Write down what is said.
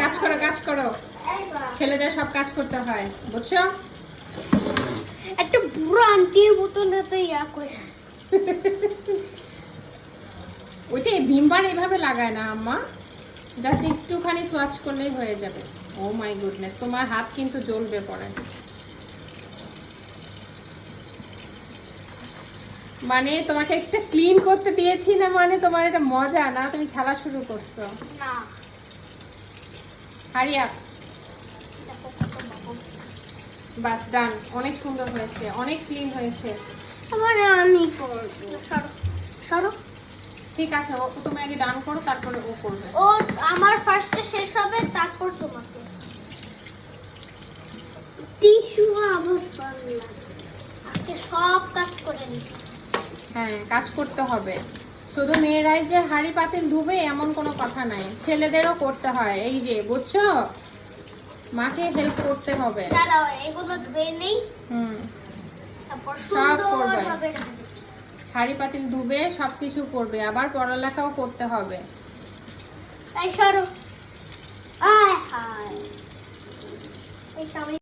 কাজ করো কাজ করো। ছেলেদের সব কাজ করতে হয় বুঝছ? একটা বুড়ো আন্টির মতন এত ইয়া করে। ওইটা ভিমবার এইভাবে লাগায় না আম্মা। জাস্ট একটুখানি সোয়াচ করলেই হয়ে যাবে। ও মাই গুডনেস তোমার হাত কিন্তু জ্বলবে পরে। মানে তোমাকে একটা ক্লিন করতে দিয়েছি না মানে তোমার এটা মজা না? তুমি খেলা শুরু করছ। না। দেখো বাস ডান অনেক সুন্দর হয়েছে অনেক ক্লিন হয়েছে। আমার আমি করব। সরো সরো। ঠিক আছে ও তুমি আগে ডান করো তারপরে ও করবে। ও আমার ফার্স্টে শেষ হবে তারপর তোমাকে। টিস্যু আবার পারলাম আজকে সব কাজ করে নিছি। হ্যাঁ কাজ করতে হবে। শুধু মেয়েরাই যে হাড়ি পাতিল ধুবে এমন কোনো কথা নাই। ছেলেদেরও করতে হয়। এই যে বুঝছ? মাকে হেল্প করতে হবে। দাঁড়াও এগুলো ধুয়ে নেই? হুম। সব করবে। হাড়ি পাতিল ধুবে সবকিছু করবে। আবার পড়ালেখাও করতে হবে। তাই সরো। আয় হায়।